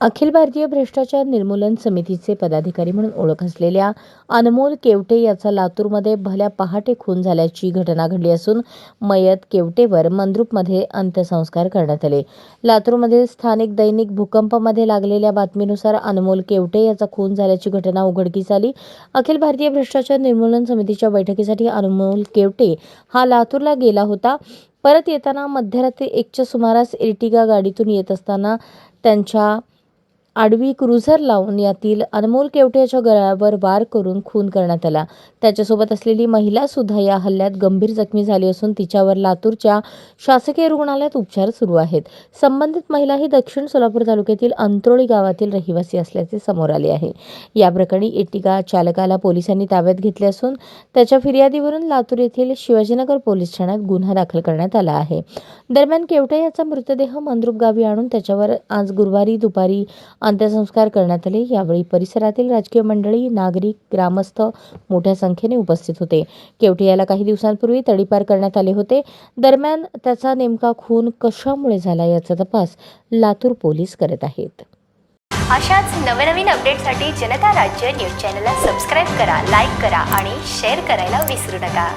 अखिल भारतीय भ्रष्टाचार निर्मूलन समितीचे पदाधिकारी म्हणून ओळख असलेल्या अनमोल केवटे याचा लातूरमध्ये भल्या पहाटे खून झाल्याची घटना घडली असून मयत केवटेवर मंद्रुपमध्ये अंत्यसंस्कार करण्यात आले. लातूरमधील स्थानिक दैनिक भूकंपमध्ये लागलेल्या बातमीनुसार अनमोल केवटे याचा खून झाल्याची घटना उघडकीस आली. अखिल भारतीय भ्रष्टाचार निर्मूलन समितीच्या बैठकीसाठी अनमोल केवटे हा लातूरला गेला होता. परत येताना मध्यरात्री एकच्या सुमारास इर्टिगा गाडीतून येत असताना त्यांच्या आडवी क्रुझर लावून यातील अनमोल केवटे याच्या गळ्यावर वार करून खून करण्यात आला. त्याच्यासोबत असलेली महिला सुद्धा या हल्ल्यात गंभीर जखमी झाली असून तिच्यावर लातूरच्या शासकीय रुग्णालयात उपचार सुरू आहेत. संबंधित महिला ही दक्षिण सोलापूर तालुक्यातील अंत्रोळी गावातील रहिवासी असल्याचे समोर आले आहे. या प्रकरणी एटिका चालकाला पोलिसांनी ताब्यात घेतले असून त्याच्या फिर्यादीवरून लातूर येथील शिवाजीनगर पोलीस ठाण्यात गुन्हा दाखल करण्यात आला आहे. दरम्यान केवटे याचा मृतदेह मंद्रुप गावी आणून त्याच्यावर आज गुरुवारी दुपारी अंत्यसंस्कार करण्यात आले. यावेळी परिसरातील राजकीय मंडळी नागरिक ग्रामस्थ मोठ्या संख्येने उपस्थित होते. केवटी याला काही दिवसांपूर्वी तडीपार करण्यात आले होते. दरम्यान त्याचा नेमका खून कशामुळे झाला याचा तपास लातूर पोलीस करत आहेत. अशाच नवनवीन अपडेटसाठी जनता राज्य न्यूज चॅनलला सबस्क्राईब करा लाईक करा आणि शेअर करायला विसरू नका.